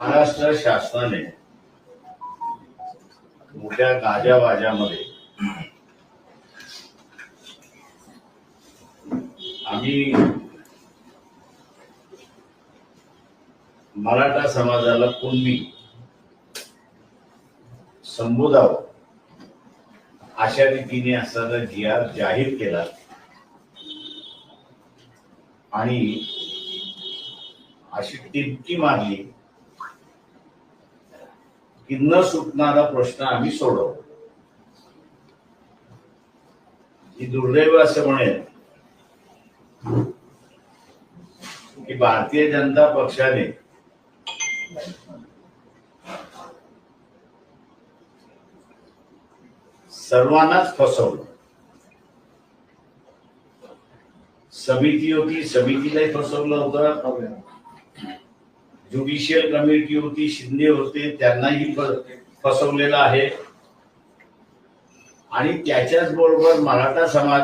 महाराष्ट्र शासनाने मोठ्या गाजावाजामध्ये आम्ही मराठा समाजाला कुणबी संबोधावं अशा रीतीने असताना जी आर जाहीर केला आणि अशी टिपकी मारली की न सुटणारा प्रश्न आम्ही सोडवू. ही दुर्दैव असं म्हणेल की भारतीय जनता पक्षाने सर्वांनाच फसवलं. समिती होती समितीलाही फसवलं होतं. ज्युडिशियल कमिटी होती शिंदे होते त्यांनाही फसवलेला फसवलेलं आहे. आणि त्याच्याच बरोबर मराठा समाज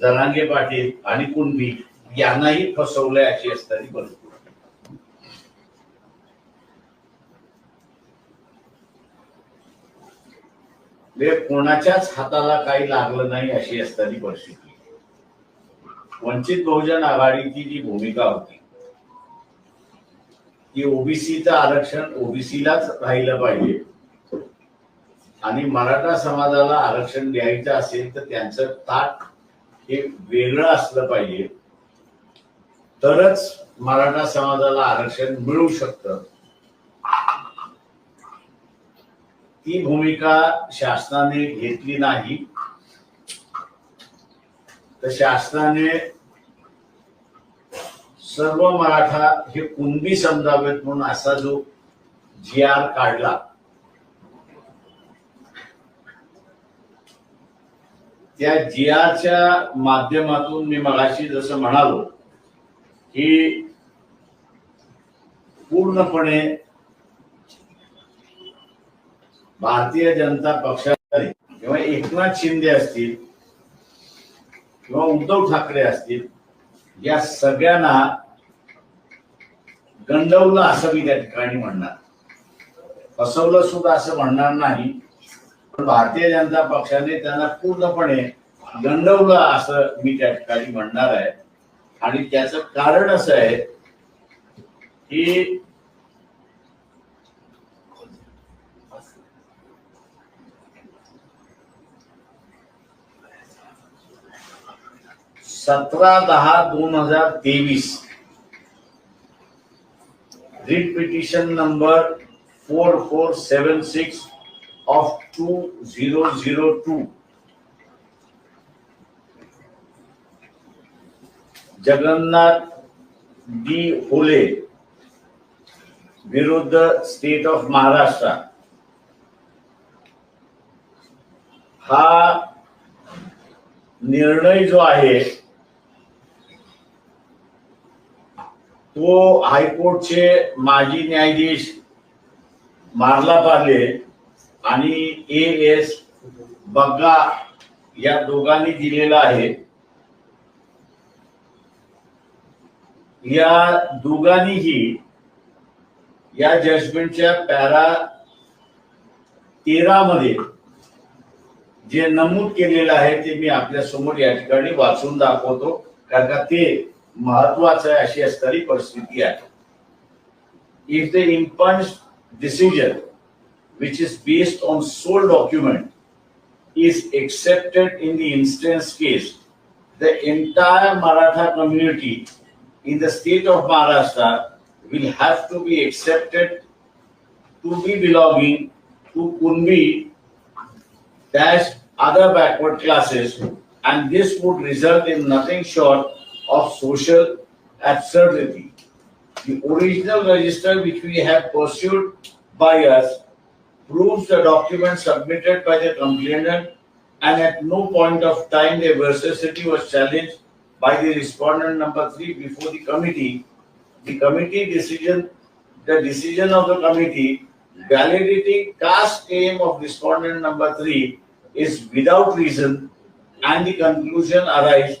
जरांगे पाटील आणि कुणबी यांनाही फसवले अशी असताना परिस्थिती. म्हणजे कोणाच्याच हाताला काही लागलं नाही अशी असताना परिस्थिती. वंचित बहुजन आघाडीची जी भूमिका होती की ओबीसीचं आरक्षण ओबीसीलाच राहिलं पाहिजे. आणि मराठा समाजाला आरक्षण द्यायचं असेल तर त्यांचं ताट हे वेगळं असलं पाहिजे. तरच मराठा समाजाला आरक्षण मिळू शकतं. ती भूमिका शासनाने घेतली नाही. तर शासनाने सर्व मराठा हे कुणबी समजावेत म्हणून असा जो जी आर काढला त्या जी आरच्या माध्यमातून मी मगाशी जसं म्हणालो की पूर्णपणे भारतीय जनता पक्षाने किंवा एकनाथ शिंदे असतील किंवा उद्धव ठाकरे असतील या सगळ्यांना गंडवलं असं मी त्या ठिकाणी म्हणणार. फसवलं सुद्धा असं म्हणणार नाही. पण भारतीय जनता पक्षाने त्यांना पूर्णपणे गंडवलं असं मी त्या ठिकाणी म्हणणार आहे. आणि त्याचं कारण असं आहे की सतरा दहा दोन हजार तेवीस writ petition number four four seven six of two zero zero two Jagannath D Hole विरुद्ध स्टेट ऑफ महाराष्ट्र हा निर्णय जो आहे तो हायकोर्टचे माजी न्यायाधीश मारला पार्ले आणि ए एस बग्गा या दोघांनी दिलेला आहे. या दोघांनीही या जजमेंटच्या पॅरा तेरा मध्ये जे नमूद केलेलं आहे ते मी आपल्यासमोर या ठिकाणी वाचून दाखवतो. कारण का ते महत्वाचं आहे अशी असणारी परिस्थिती आहे if the impugned decision which is based on sole document is accepted in the instance case, the entire Maratha community in the state of Maharashtra will have to be accepted to be belonging to Kunbi dash other backward classes and this would result in nothing short of social absurdity. The original register which we have pursued by us proves the document submitted by the complainant and at no point of time the veracity was challenged by the respondent number three before the committee. The committee decision, the decision of the committee, validity cast claim of respondent number three is without reason and the conclusion arise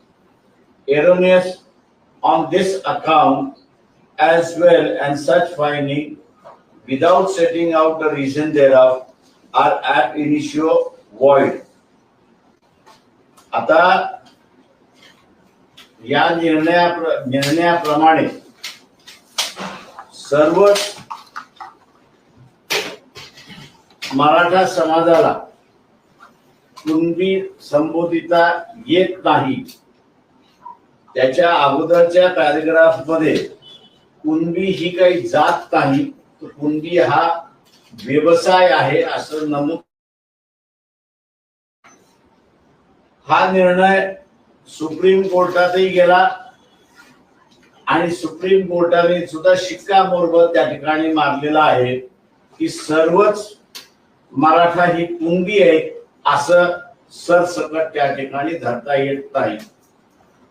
erroneous on this account as well and such finding without setting out the reason thereof are at initio void. आता या निर्णया निर्णयाप्रमाणे सर्व मराठा समाजाला कुणबी संबोधिता येत नाही त्याच्या अगोदरच्या पॅरेग्राफमध्ये कुणबी ही काही जात नाही कुणबी हा व्यवसाय आहे असं नमूद. हा निर्णय सुप्रीम कोर्टातही गेला आणि सुप्रीम कोर्टाने सुद्धा शिक्कामोर्बत त्या ठिकाणी मारलेला आहे की सर्वच मराठा ही कुणबी आहे असं सरसकट त्या ठिकाणी धरता येत नाही.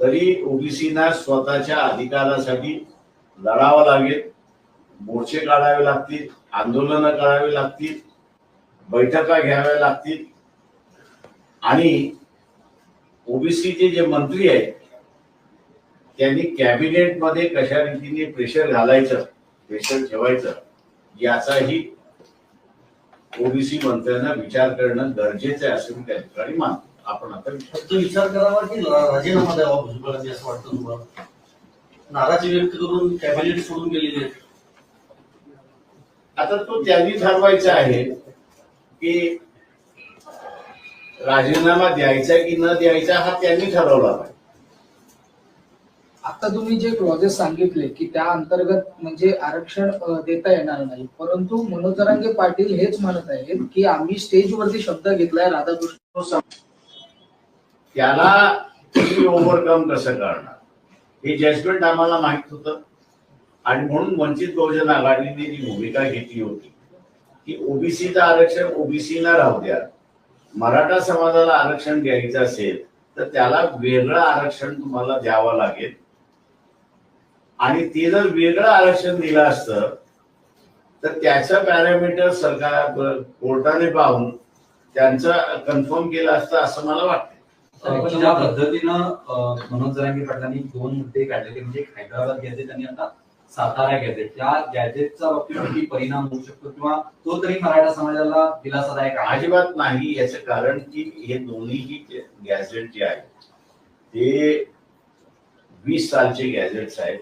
तरी ओबीसीना स्वतःच्या अधिकारासाठी लढावं लागेल. मोर्चे काढावे लागतील आंदोलनं करावी लागतील बैठका घ्याव्या लागतील. आणि ओबीसीचे जे मंत्री आहेत त्यांनी कॅबिनेटमध्ये कशा रीतीने प्रेशर घालायचं प्रेशर ठेवायचं याचाही ओबीसी मंत्र्यांना विचार करणं गरजेचं आहे असं मी त्या ठिकाणी मानतो. आपण आता फक्त विचार करावा की राजीनामा द्यावा भुजबळांनी असं वाटतं तुम्हाला? नाराजी व्यक्त करून कॅबिनेट सोडून गेलेली आहे आता तो त्यांनी ठरवायचा आहे की राजीनामा द्यायचा की न द्यायचा हा त्यांनी ठरवला पाहिजे. आता तुम्ही जे क्लॉजेस सांगितले की त्या अंतर्गत म्हणजे आरक्षण देता येणार नाही परंतु मनोजरांगे पाटील हेच म्हणत आहेत की आम्ही स्टेजवरती शब्द घेतलाय राधाकृष्ण त्याला तुम्ही ओव्हरकम कसं करणार? हे जजमेंट आम्हाला माहीत होतं. आणि म्हणून वंचित बहुजन आघाडीने जी भूमिका घेतली होती की ओबीसीचं आरक्षण ओबीसीला राहू द्या. मराठा समाजाला आरक्षण द्यायचं असेल तर त्याला वेगळं आरक्षण तुम्हाला द्यावं लागेल. आणि ते जर वेगळं आरक्षण दिलं असतं तर त्याचं पॅरामीटर सरकार कोर्टाने पाहून त्यांचं कन्फर्म केलं असतं असं मला वाटतं ज्या पद्धतीनं मनोज जरांगे पाटलांनी दोन मुद्दे काढलेले म्हणजे हैदराबाद गॅझेट आणि आता सातारा गॅझेट. या गॅझेटचा बाबतीत परिणाम होऊ शकतो किंवा तो तरी मराठा समाजाला दिलासादायक आहे? अजिबात नाही याचं कारण की हे दोन्हीही गॅझेट जे आहेत ते वीस सालचे गॅझेट्स आहेत.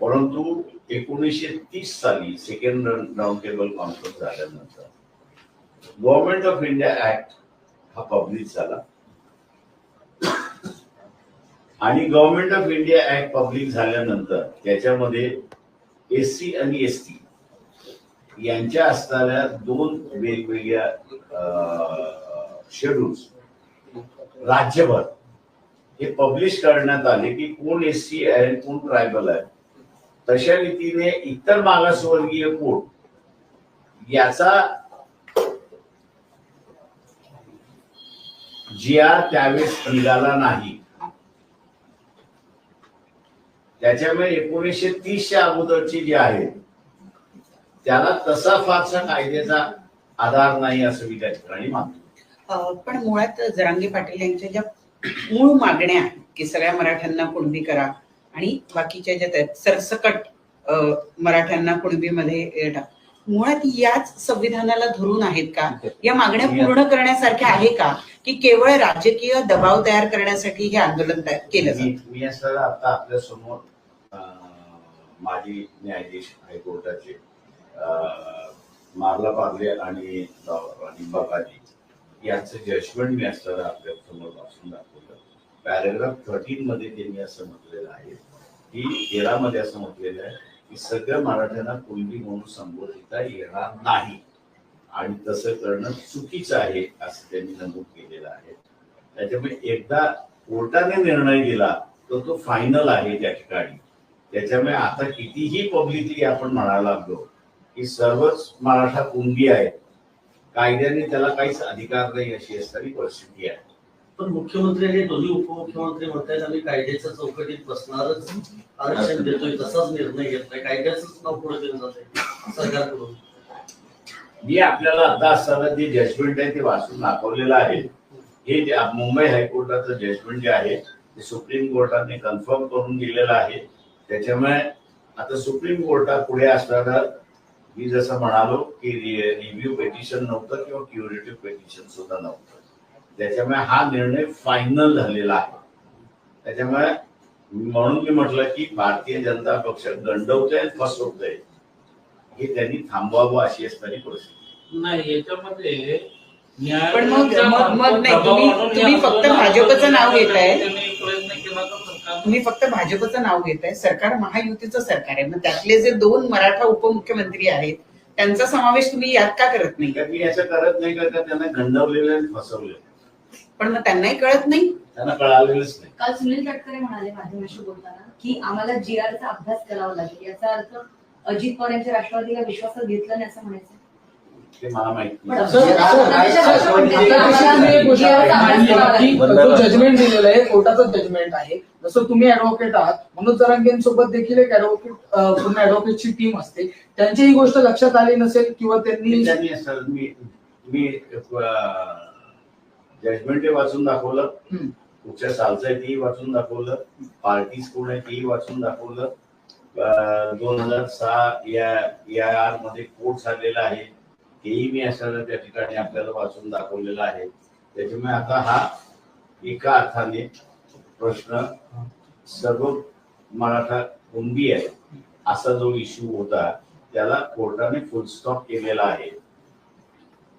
परंतु एकोणीसशे तीस साली सेकंड राऊंड टेबल कॉन्फरन्स झाल्यानंतर गव्हर्नमेंट ऑफ इंडिया ऍक्ट हा पब्लिश झाला. आणि government of India act public झाल्यानंतर त्याच्यामध्ये एस सी आणि एस टी यांच्या असणाऱ्या दोन वेगवेगळ्या शेड्यूल्स राज्यभर हे पब्लिश करण्यात आले की कोण एस सी आहे कोण ट्रायबल आहे. तशा रीतीने इतर मागासवर्गीय कोण याचा जी आर त्यावेळेस निघाला नाही. त्याच्यामुळे एकोणीसशे तीसच्या अगोदरची जी आहे त्याला तसा फारसा कायद्याचा आधार नाही असं मी त्या ठिकाणी मानतो. पण मुळात जरांगे पाटील यांच्या ज्या मूळ मागण्या आहेत की सगळ्या मराठ्यांना कुणबी करा आणि बाकीच्या ज्या सरसकट मराठ्यांना कुणबीमध्ये टाक. मुळात याच संविधानाला धरून आहेत का? या मागण्या पूर्ण करण्यासारख्या आहे का? की केवळ राजकीय दबाव तयार करण्यासाठी हे आंदोलन केलं जातं? मी असं आता आपल्यासमोर माजी न्यायाधीश हायकोर्टाचे मारला पार्ले आणि बकाजी यांचं जजमेंट मी असताना आपल्यासमोर वाचून दाखवलं. पॅरेग्राफ थर्टीन मध्ये त्यांनी असं म्हटलेलं आहे की तेरा मध्ये असं म्हटलेलं आहे की सगळ्या मराठ्यांना कुणबी म्हणून संबोधिता येणार नाही. आणि तसं करणं चुकीचं आहे असं त्यांनी नमूद केलेलं आहे. त्याच्यामुळे एकदा कोर्टाने निर्णय दिला तर तो फायनल आहे त्या ठिकाणी. त्याच्यामुळे आता कितीही पब्लिकली आपण म्हणायला लागलो की सर्वच मराठा कुणबी आहेत कायद्याने त्याला काहीच अधिकार नाही अशी असणारी परिस्थिती आहे. पण मुख्यमंत्री आणि दोन्ही उपमुख्यमंत्री म्हणतायत आम्ही कायद्याच्या चौकटीत बसणारच आरक्षण देतोय तसाच निर्णय घेतलाय. कायद्याच नाव पुढे दिलं जाते सरकारकडून. मी आपल्याला आता असताना जे जजमेंट आहे ते वाचून दाखवलेलं आहे हे जे मुंबई हायकोर्टाचं जजमेंट जे आहे ते सुप्रीम कोर्टाने कन्फर्म करून दिलेलं आहे. त्याच्यामुळे आता सुप्रीम कोर्टात पुढे असणारा मी जसं म्हणालो की रिव्ह्यू पेटिशन नव्हतं किंवा क्युरेटिव्ह पेटिशन सुद्धा नव्हतं. त्याच्यामुळे हा निर्णय फायनल झालेला आहे. त्याच्यामुळे म्हणून मी म्हटलं की भारतीय जनता पक्ष गंडवतोय फसवतोय हे त्यांनी थांबवावं अशी असणारी परिस्थिती. नाही याच्यामध्ये पण मग- मग- नाही, तुम्ही- तुम्ही फक्त भाजपचं नाव घेताय. तुम्ही फक्त भाजपचं नाव घेताय सरकार महायुतीचं सरकार आहे. मग त्यातले जे दोन मराठा उपमुख्यमंत्री आहेत त्यांचा समावेश तुम्ही यात का करत नाही? तर मी असं करत नाही का? त्यांना गंडवलेलं आणि फसवलेलं. पण मग त्यांनाही कळत नाही. त्यांना कळालेलंच नाही. काल सुनील तटकरे म्हणाले माध्यमांशी बोलताना की आम्हाला जी चा अभ्यास करावा लागेल. याचा अर्थ अजित पवार यांच्या राष्ट्रवादीला विश्वासात घेतलं नाही असं म्हणायचं. ते मला माहीत नाही. सर, सर, सर, जजमेंट दिलेलं आहे कोर्टाचं जजमेंट आहे. जसं तुम्ही ऍडव्होकेट आहात मनोज जरांगेंसोबत देखील एक ऍडव्होकेट पूर्ण ऍडव्होकेटची टीम असते. त्यांची ही गोष्ट लक्षात आली नसेल किंवा त्यांनी असं मी मी जजमेंट वाचून दाखवलं. कुठच्या सालचं आहे तेही वाचून दाखवलं. पार्टीज कोण आहे तेही वाचून दाखवलं. दोन हजार सहा या आरमध्ये कोर्ट झालेला आहे. तेही मी असं त्या ठिकाणी आपल्याला वाचून दाखवलेलं आहे. त्याच्यामुळे आता हा एका अर्थाने प्रश्न सर्व मराठा कुणबी आहे. असा जो इश्यू होता त्याला कोर्टाने फुल स्टॉप केलेला आहे.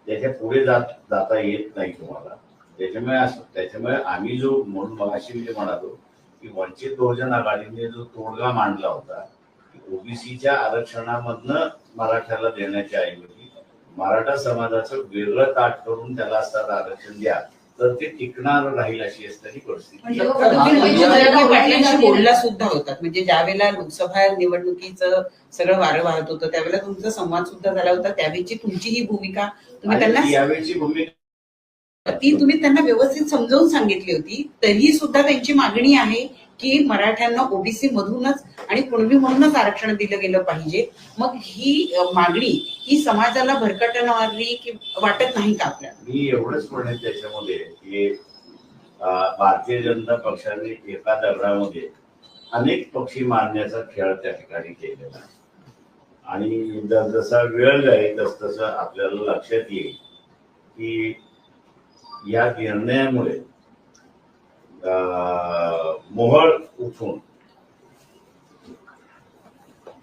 त्याच्या पुढे जात जाता येत नाही तुम्हाला. त्याच्यामुळे असं त्याच्यामुळे आम्ही जो म्हणून मगाशी मी जे म्हणालो की वंचित बहुजन आघाडीने जो तोडगा मांडला होता की ओबीसीच्या आरक्षणामधनं मराठ्याला देण्याच्या ऐवजी मराठा समाजाचं वेगळं ताट करून त्याला असताना आरक्षण द्या तर ते टिकणार राहील अशी असणारी परिस्थिती. नरेंद्र पाटलांशी मोदी बोलला. सुद्धा होतात. म्हणजे ज्या वेळेला लोकसभा निवडणुकीचं सगळं वारं वाहत होतं त्यावेळेला तुमचा संवाद सुद्धा झाला होता त्यावेळीची तुमची ही भूमिका तुम्ही त्यांना यावेळची भूमिका ती तुम्ही त्यांना व्यवस्थित समजावून सांगितली होती. तरी सुद्धा त्यांची मागणी आहे की मराठ्यांना ओबीसी मधूनच आणि कुणबी म्हणूनच आरक्षण दिलं गेलं पाहिजे. मग ही मागणी ही समाजाला भरकटणारी की वाटत नाही का आपल्याला? मी एवढंच म्हणेन त्याच्यामध्ये की भारतीय जनता पक्षाने एका दगडामध्ये अनेक पक्षी मारण्याचा खेळ त्या ठिकाणी केलेला आहे. आणि जसा वेळ जाईल तस तसं आपल्याला लक्षात येईल की या निर्णयामुळे अं, मोहळ उठून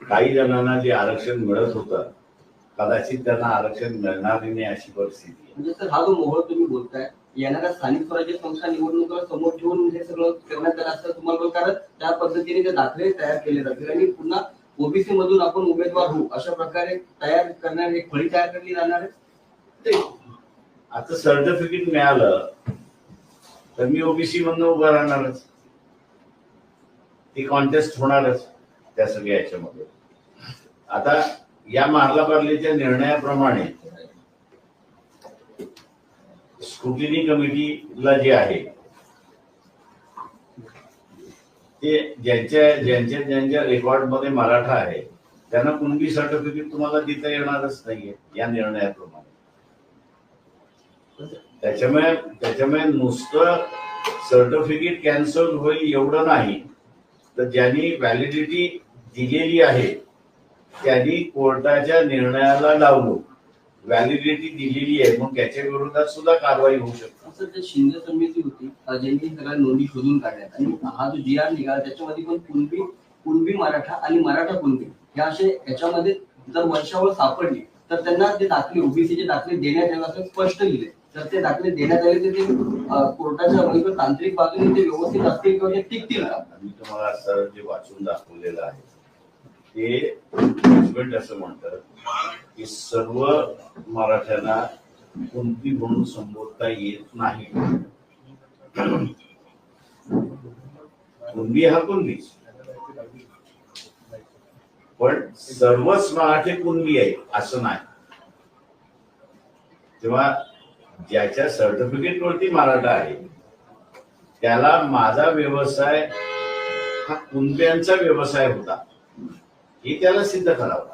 काही जणांना जे आरक्षण मिळत होतं कदाचित त्यांना आरक्षण मिळणार नाही अशी परिस्थिती म्हणजे सर हा जो मोहळ तुम्ही बोलताय येणाऱ्या स्थानिक स्वराज्य संस्था निवडणुका समोर ठेवून हे सगळं करण्यात आलं असं तुम्हाला कारण त्या पद्धतीने ते दाखले तयार केले जातील आणि पुन्हा ओबीसी मधून आपण उमेदवार होऊ अशा प्रकारे तयार करणार एक फळी तयार करली जाणार आहे ते आता सर्टिफिकेट मिळालं तर मी ओबीसी मधनं उभा राहणारच. ती कॉन्टेस्ट होणारच त्या सगळ्या याच्यामध्ये. आता या मारला पार्लेच्या निर्णयाप्रमाणे स्क्रुटिनी कमिटीला जे आहे ते ज्यांच्या ज्यांच्या ज्यांच्या रेकॉर्डमध्ये मराठा आहे त्यांना कुणबी सर्टिफिकेट तुम्हाला देता येणारच नाहीये या निर्णयाप्रमाणे त्याच्यामुळे त्याच्यामुळे नुसतं सर्टिफिकेट कॅन्सल होईल एवढं नाही. तर ज्यांनी व्हॅलिडिटी दिलेली आहे त्यांनी कोर्टाच्या निर्णयाला लावलो. व्हॅलिडिटी दिलेली आहे मग त्याच्या विरोधात सुद्धा कारवाई होऊ शकते. असं शिंदे समिती होती अं, ज्यांनी सगळ्या नोंदी शोधून काढल्यात आणि हा जो जी आर निघाला त्याच्यामध्ये पण कुणबी कुणबी मराठा आणि मराठा कुणबी हे असे याच्यामध्ये जर वर्षावर सापडली तर त्यांना ते दाखले ओबीसीचे दाखले देण्यात येणार असं स्पष्ट लिहिले तर ते दाखले देण्यात आले तर ते कोर्टाच्या म्हणजे तांत्रिक बाजूने ते व्यवस्थित असतील किंवा ते टिकतील का? मी तुम्हाला सर जे वाचून दाखवलेलं आहे ते जजमेंट असं म्हणतात की सर्व मराठ्यांना कोणती म्हणून संबोधता येत नाही. कुणबी हा कुणबीच पण सर्वच मराठी कुणबी आहे असं नाही. तेव्हा ज्याच्या सर्टिफिकेट वरती मराठा आहे. त्याला माझा व्यवसाय हा कुणब्यांचा व्यवसाय होता. हे त्याला सिद्ध करावं.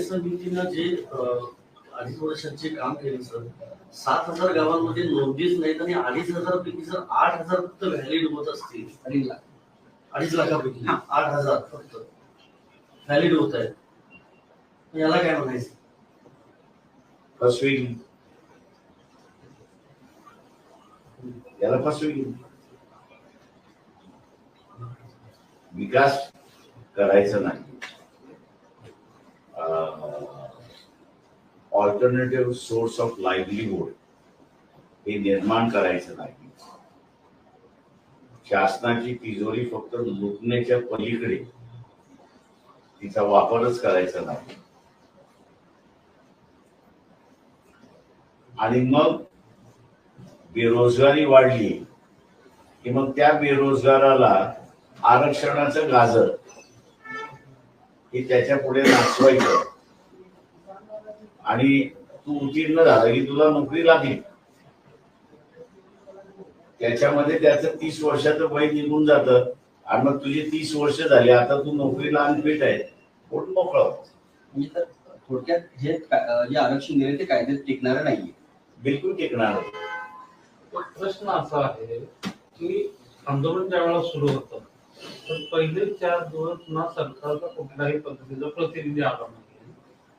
समितीनं जे अडीच वर्षाचे काम केले सर सात हजार गावांमध्ये नोंदीच नाहीत आणि अडीच हजार पैकी सर आठ हजार फक्त व्हॅलिड होत असतील अडीच लाख. अडीच लाखापैकी आठ हजार फक्त व्हॅलिड होत आहेत. याला काय म्हणायचं? फसवी याला फसवी विकास करायचा नाही. ऑल्टरनेटिव्ह सोर्स ऑफ लाईव्हलीहूड हे निर्माण करायचं नाही. शासनाची तिजोरी फक्त लुटण्याच्या पलीकडे तिचा वापरच करायचा नाही. आणि मग बेरोजगारी वाढली की मग त्या बेरोजगाराला आरक्षणाचं गाजर हे त्याच्या पुढे नाचवायचं. आणि तू उत्तीर्ण झालं की तुला नोकरी लागली. त्याच्यामध्ये त्याचं तीस वर्षाचं वय निघून जातं आणि मग तुझी तीस वर्ष झाली आता तू नोकरीला अनफिट आहे. पोट मोकळं. म्हणजे तर थोडक्यात हे जे आरक्षण दिले ते कायद्यात टिकणार नाहीये. बिलकुल टिकणार नाही. प्रश्न असा आहे की आंदोलन ज्या वेळेला सुरू होतं तर पहिले चार दिवस ना सरकारचा कुठल्याही पद्धतीचा प्रतिनिधी आला नाही.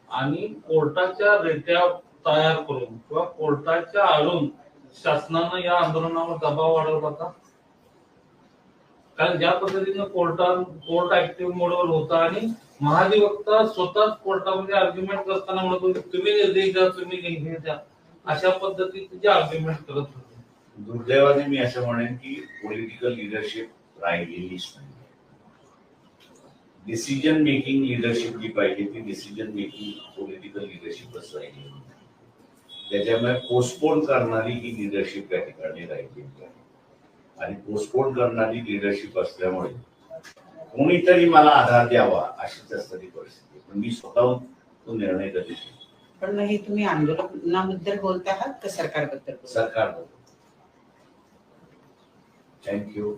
आणि कोर्टाच्या रेट्या तयार करून किंवा कोर्टाच्या आडून शासनानं या आंदोलनावर दबाव वाढवला होता कारण ज्या पद्धतीनं कोर्टात कोर्ट ऍक्टिव्ह मोडवर होता आणि महाधिवक्ता स्वतःच कोर्टामध्ये आर्ग्युमेंट करताना म्हणत होते तुम्ही निर्देश द्या तुम्ही हे द्या. अशा पद्धतीचे जे आर्ग्युमेंट करत होते. दुर्दैवाने मी असं म्हणेन की पॉलिटिकल लिडरशिप राहिलेलीच नाही. डिसिजन मेकिंग लिडरशिप जी पाहिजे ती डिसिजन मेकिंग पॉलिटिकल लिडरशिपच राहिली त्याच्यामुळे पोस्टपोन करणारी ही लिडरशिप त्या ठिकाणी राहिलेली आहे. आणि पोस्टपोन करणारी लिडरशिप असल्यामुळे कोणीतरी मला आधार द्यावा अशीच असणारी परिस्थिती पण मी स्वतःहून तो निर्णय कधी पण हे तुम्ही आंदोलनाबद्दल बोलत आहात का सरकारबद्दल सरकार बोलतो थँक्यू